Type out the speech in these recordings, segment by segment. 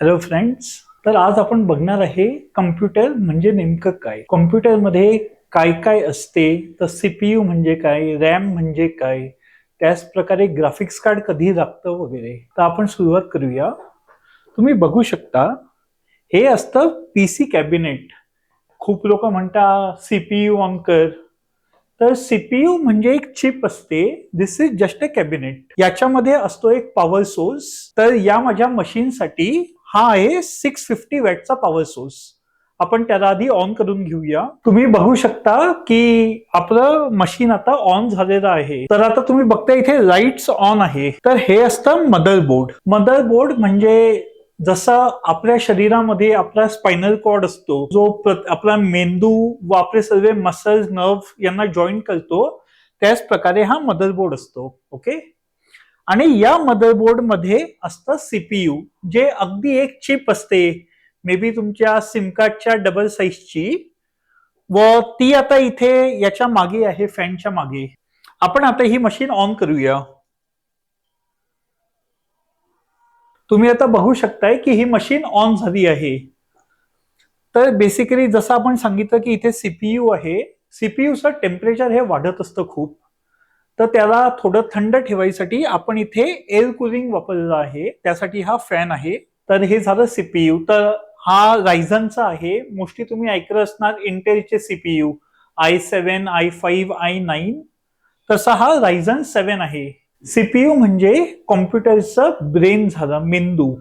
Hello friends तर आज आपण बघणार आहे कम्प्युटर म्हणजे नेमकं काय? कम्प्युटरमध्ये काय काय असते? तर सीपीयू म्हणजे काय? रॅम म्हणजे काय? त्याच प्रकारे ग्राफिक्स कार्ड कधी लागतं वगैरे? तर आपण सुरुवात करूया. तुम्ही बघू शकता हे असतं पी सी कॅबिनेट खूप लोक म्हणतात सीपीयू अंकर तर सीपीयू म्हणजे एक चिप असते. This is just a cabinet याच्यामध्ये असतो एक पॉवर सोर्स तर या माझ्या मशीनसाठी हा आहे सिक्स फिफ्टी वॅटचा पॉवर सोर्स आपण त्याला आधी ऑन करून घेऊया. तुम्ही बघू शकता की आपलं मशीन आता ऑन झालेलं आहे. तर आता तुम्ही बघता इथे लाईट्स ऑन आहे. तर हे असतं मदरबोर्ड मदरबोर्ड म्हणजे जसं आपल्या शरीरामध्ये आपला स्पायनल कॉर्ड असतो जो आपला मेंदू व आपले सर्व मसल्स नर्व यांना जॉईन करतो त्याच प्रकारे हा मदरबोर्ड असतो. ओके आणि या मदरबोर्डमध्ये असतं सीपीयू जे अगदी एक चिप असते. मे बी तुमच्या सिमकार्डच्या डबल साईजची व ती आता इथे याच्या मागे आहे फॅनच्या मागे. आपण आता ही मशीन ऑन करूया. तुम्ही आता बघू शकताय की ही मशीन ऑन झाली आहे. तर बेसिकली जसं आपण सांगितलं की इथे सीपीयू आहे सीपीयूचं टेम्परेचर हे वाढत असतं खूप. तर त्याला थोडं थंड ठेवायसाठी आपण इथे एअर कुलिंग वापरलेलं आहे. त्यासाठी हा फॅन आहे. तर हे झालं सीपीयू तर हा रायझनचा आहे. मोस्टली तुम्ही ऐकलं असणार इंटेलचे CPU I seven I five I nine तसा हा रायझन सेवन आहे. सीपीयू म्हणजे कॉम्प्युटरचं ब्रेन झालं मेंदू.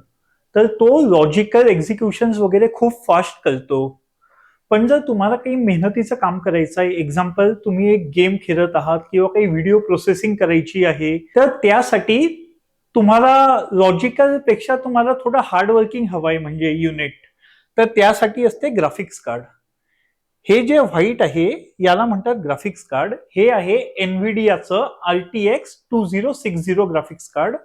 तर तो लॉजिकल एक्झिक्युशन वगैरे खूप फास्ट करतो. पण जर तुम्हाला काही मेहनतीचं काम करायचं आहे एक्झाम्पल तुम्ही एक गेम खेळत आहात किंवा काही व्हिडिओ प्रोसेसिंग करायची आहे तर त्यासाठी तुम्हाला लॉजिकलपेक्षा तुम्हाला थोडं हार्डवर्किंग हवं आहे म्हणजे युनिट तर त्यासाठी असते ग्राफिक्स कार्ड हे जे व्हाईट आहे याला म्हणतात ग्राफिक्स कार्ड हे आहे एनव्हिडियाचं R T X two zero six zero graphics card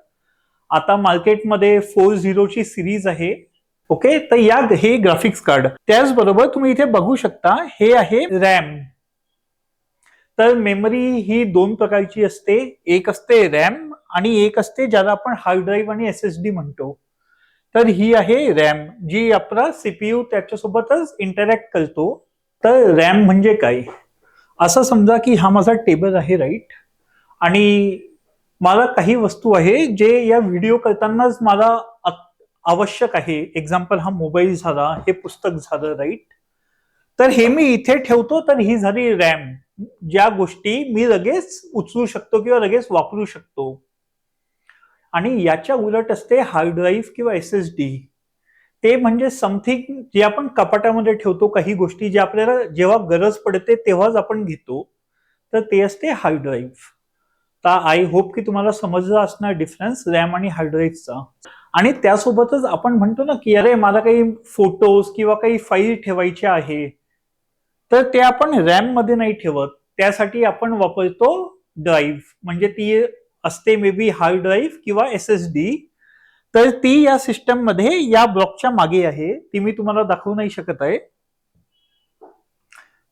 आता मार्केटमध्ये फोर झिरोची सिरीज आहे. ओके? तर या हे ग्राफिक्स कार्ड त्याचबरोबर तुम्ही इथे बघू शकता हे आहे रॅम तर मेमरी ही दोन प्रकारची असते. एक असते रॅम आणि एक असते ज्याला आपण हार्ड ड्राईव्ह आणि एस एस डी म्हणतो. तर ही आहे रॅम जी आपला सीपीयू त्याच्यासोबतच इंटरॅक्ट करतो. तर रॅम म्हणजे काय? असं समजा की हा माझा टेबल आहे राईट आणि मला काही वस्तू आहे जे या व्हिडिओ करतानाच मला आवश्यक आहे. एक्झाम्पल हा मोबाईल झाला हे पुस्तक झालं राईट तर हे मी इथे ठेवतो तर ही झाली रॅम ज्या गोष्टी मी लगेच उचलू शकतो किंवा लगेच वापरू शकतो. आणि याच्या उलट असते हार्ड ड्राईव्ह किंवा एस एस डी ते म्हणजे समथिंग जे आपण कपाटामध्ये ठेवतो काही गोष्टी ज्या आपल्याला जेव्हा गरज पडते तेव्हाच आपण घेतो. तर ते असते हार्ड ड्राईव्ह तर आय होप की तुम्हाला समजलं असणार डिफरन्स रॅम आणि हार्ड ड्राईव्हचा आणि त्यासोबतच आपण म्हणतो ना की अरे मला काही फोटोज किंवा काही फाईल ठेवायचे आहे. तर ते आपण रॅममध्ये नाही ठेवत. त्यासाठी आपण वापरतो ड्राईव्ह म्हणजे ती असते मे बी हार्ड ड्राईव्ह किंवा एस एस डी तर ती या सिस्टममध्ये या ब्लॉकच्या मागे आहे. ती मी तुम्हाला दाखवू नाही शकत आहे.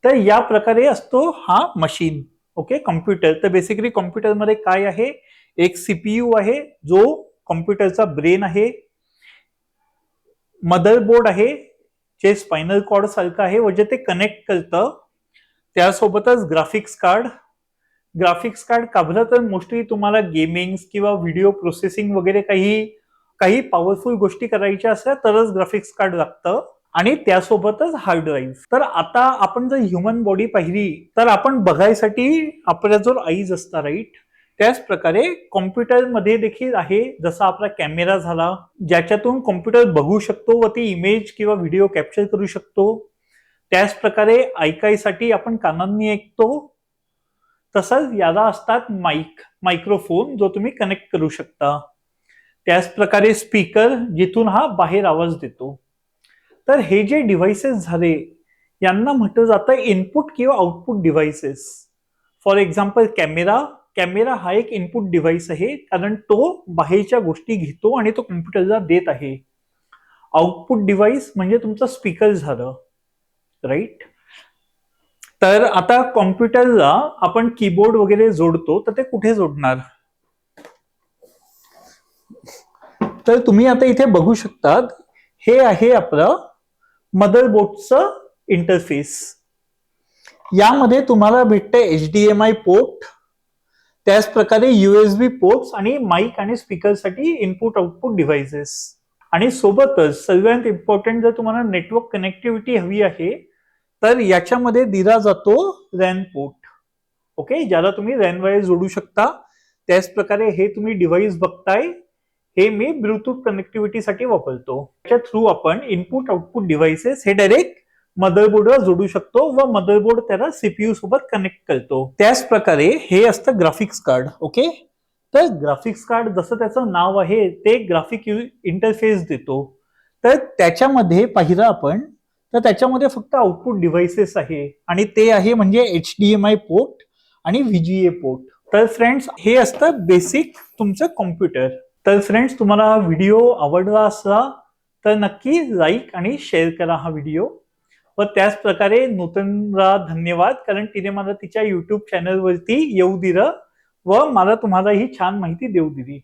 तर या प्रकारे असतो हा मशीन ओके कॉम्प्युटर तर बेसिकली कॉम्प्युटरमध्ये काय आहे? एक सीपीयू आहे जो कॉम्प्युटरचा ब्रेन आहे मदरबोर्ड आहे जे स्पायनल कॉर्ड सारखं आहे व जे ते कनेक्ट करतं. त्यासोबतच ग्राफिक्स कार्ड ग्राफिक्स कार्ड काबलं तर मोस्टली तुम्हाला गेमिंग किंवा व्हिडिओ प्रोसेसिंग वगैरे काही काही पॉवरफुल गोष्टी करायच्या असल्या तरच ग्राफिक्स कार्ड लागतं. आणि त्यासोबतच हार्ड ड्राईव्ह तर आता आपण जर ह्युमन बॉडी पाहिली तर आपण बघायसाठी आपल्या आईज असता राईट त्याच प्रकारे कॉम्प्युटरमध्ये देखील आहे जसा आपला कॅमेरा झाला ज्याच्यातून कॉम्प्युटर बघू शकतो व ती इमेज किंवा व्हिडिओ कॅप्चर करू शकतो. त्याच प्रकारे ऐकायसाठी आपण कानांनी ऐकतो. तसंच याला असतात माईक मायक्रोफोन जो तुम्ही कनेक्ट करू शकता. त्याच प्रकारे स्पीकर जिथून हा बाहेर आवाज देतो. तर हे जे डिव्हाइसेस झाले यांना म्हटलं जातं इनपुट किंवा output devices for example camera camera हा एक इनपुट डिव्हाइस आहे कारण तो बाहेरच्या गोष्टी घेतो आणि तो कम्प्युटरला देत आहे. आउटपुट डिव्हाइस म्हणजे तुमचं स्पीकर झालं राईट तर आता कॉम्प्युटरला आपण कीबोर्ड वगैरे जोडतो तर ते कुठे जोडणार? तर तुम्ही आता इथे बघू शकतात हे आहे आपलं मदरबोर्डचं इंटरफेस यामध्ये तुम्हाला भेटतं H D M I port त्याचप्रकारे युएसबी पोर्ट्स आणि माईक आणि स्पीकरसाठी इनपुट आउटपुट डिव्हाइसेस आणि सोबतच सगळ्यात इम्पॉर्टंट जर तुम्हाला नेटवर्क कनेक्टिव्हिटी हवी आहे तर याच्यामध्ये दिला जातो रॅन पोर्ट ओके ज्याला तुम्ही रॅन वायर जोडू शकता. त्याच प्रकारे हे तुम्ही डिव्हाइस बघताय. हे मी ब्लूटूथ कनेक्टिव्हिटीसाठी वापरतो. त्याच्या थ्रू आपण इनपुट आउटपुट डिव्हाइसेस हे डायरेक्ट मदरबोर्डला जोडू शकतो व मदरबोर्ड त्याला सीपीयू सोबत कनेक्ट करतो. त्याच प्रकारे हे असतं ग्राफिक्स कार्ड ओके तर ग्राफिक्स कार्ड जसं त्याचं नाव आहे ते ग्राफिक इंटरफेस देतो. तर त्याच्यामध्ये पाहिलं आपण तर त्याच्यामध्ये फक्त आउटपुट डिव्हाइसेस आहे. आणि ते आहे म्हणजे H D M I port आणि व्हीजीए पोर्ट तर फ्रेंड्स हे असतं बेसिक तुमचं कॉम्प्युटर तर फ्रेंड्स तुम्हाला हा व्हिडिओ आवडला असला तर नक्की लाईक आणि शेअर करा हा व्हिडिओ व त्याच प्रकारे नूतनला धन्यवाद कारण तिने मला तिच्या युट्यूब चॅनलवरती येऊ दिलं व मला तुम्हाला ही छान माहिती देऊ दिली.